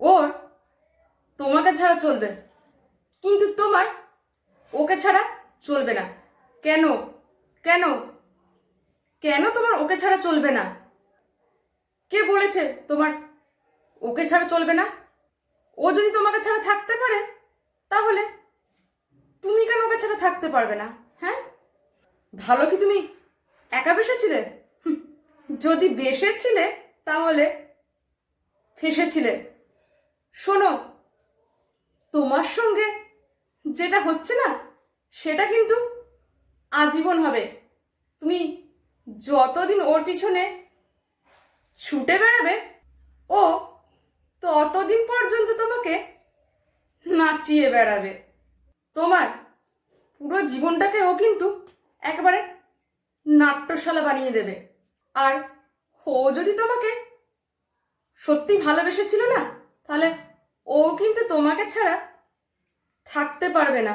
ওর তোমাকে ছাড়া চলবে। কিন্তু তোমার ওকে ছাড়া চলবে না। কেন? কেন? কেন তোমার ওকে ছাড়া চলবে না? কে বলেছে তোমার ওকে ছাড়া চলবে না? ও যদি তোমাকে ছাড়া থাকতে পারে, তাহলে তুমি কেন ওকে ছাড়া থাকতে পারবে না? হ্যাঁ? ভালো কি তুমি একা বেসেছিলে? যদি বেসেছিলে, তাহলে ফেসেছিলে। শোনো, তোমার সঙ্গে যেটা হচ্ছে না, সেটা কিন্তু আজীবন হবে। তুমি যতদিন ওর পিছনে ছুটে বেড়াবে, ও ততদিন পর্যন্ত তোমাকে নাচিয়ে বেড়াবে। তোমার পুরো জীবনটাকে ও কিন্তু একেবারে নাট্যশালা বানিয়ে দেবে। আর ও যদি তোমাকে সত্যি ভালোবেসেছিল না, তাহলে ও কিন্তু তোমাকে ছাড়া থাকতে পারবে না।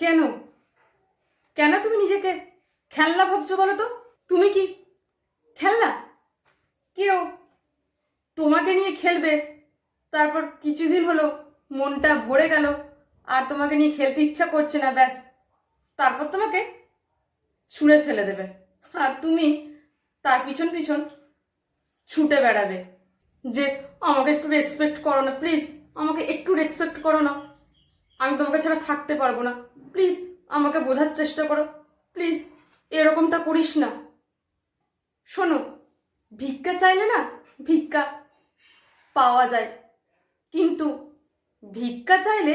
কেন? কেন তুমি নিজেকে খেলনা ভাবছ বলো তো? তুমি কি খেলনা? কেউ তোমাকে নিয়ে খেলবে, তারপর কিছুদিন হলো মনটা ভরে গেল, আর তোমাকে নিয়ে খেলতে ইচ্ছা করছে না, ব্যাস। তারপর তোমাকে ছুঁড়ে ফেলে দেবে, আর তুমি তার পিছন পিছন ছুটে বেড়াবে। যে আমাকে একটু রেসপেক্ট করো না প্লিজ আমাকে একটু রেসপেক্ট করো না। আমি তোমাকে ছাড়া থাকতে পারব না। প্লিজ আমাকে বোঝার চেষ্টা করো। প্লিজ এরকমটা করিস না। শোনো, ভিক্ষা চাইলে না ভিক্ষা পাওয়া যায়। কিন্তু ভিক্ষা চাইলে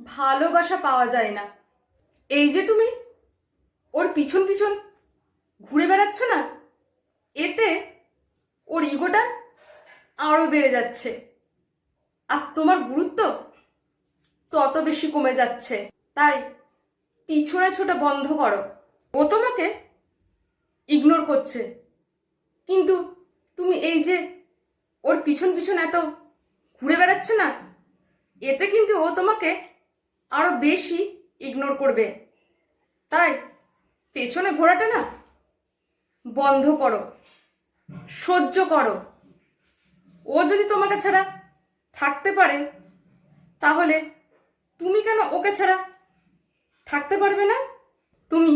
ভালোবাসা পাওয়া যায় না। এই যে তুমি ওর পিছন পিছন ঘুরে বেড়াচ্ছ না এতে ওর ইগোটা আরও বেড়ে যাচ্ছে। আর তোমার গুরুত্ব তত বেশি কমে যাচ্ছে। তাই পিছনে ছোটা বন্ধ করো। ও তোমাকে ইগনোর করছে। কিন্তু তুমি এই যে ওর পিছন পিছন এত ঘুরে বেড়াচ্ছে না, এতে কিন্তু ও তোমাকে আরও বেশি ইগনোর করবে। তাই পেছনে ঘোরাটা না বন্ধ করো, সহ্য করো। ও যদি তোমাকে ছাড়া থাকতে পারে, তাহলে তুমি কেন ওকে ছাড়া থাকতে পারবে না? তুমি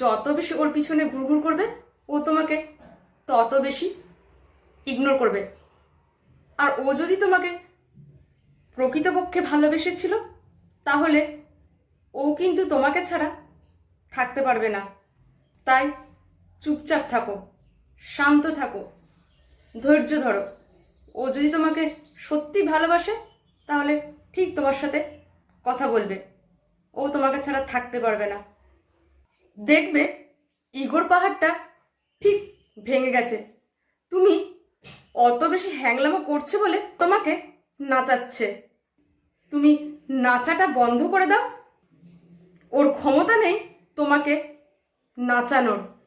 যত বেশি ওর পিছনে ঘুরঘুর করবে, ও তোমাকে তত বেশি ইগনোর করবে। আর ও যদি তোমাকে প্রকৃতপক্ষে ভালোবেসেছিল, তাহলে ও কিন্তু তোমাকে ছাড়া থাকতে পারবে না। তাই চুপচাপ থাকো, শান্ত থাকো, ধৈর্য ধরো। ও যদি তোমাকে সত্যি ভালোবাসে, তাহলে ঠিক তোমার সাথে কথা বলবে। ও তোমাকে ছাড়া থাকতে পারবে না। দেখবে ইগোর পাহাড়টা ঠিক ভেঙে গেছে। তুমি অত বেশি হ্যাংলামো করছে বলে তোমাকে নাচাচ্ছে। তুমি নাচাটা বন্ধ করে দাও। ওর ক্ষমতা নেই তোমাকে নাচানোর।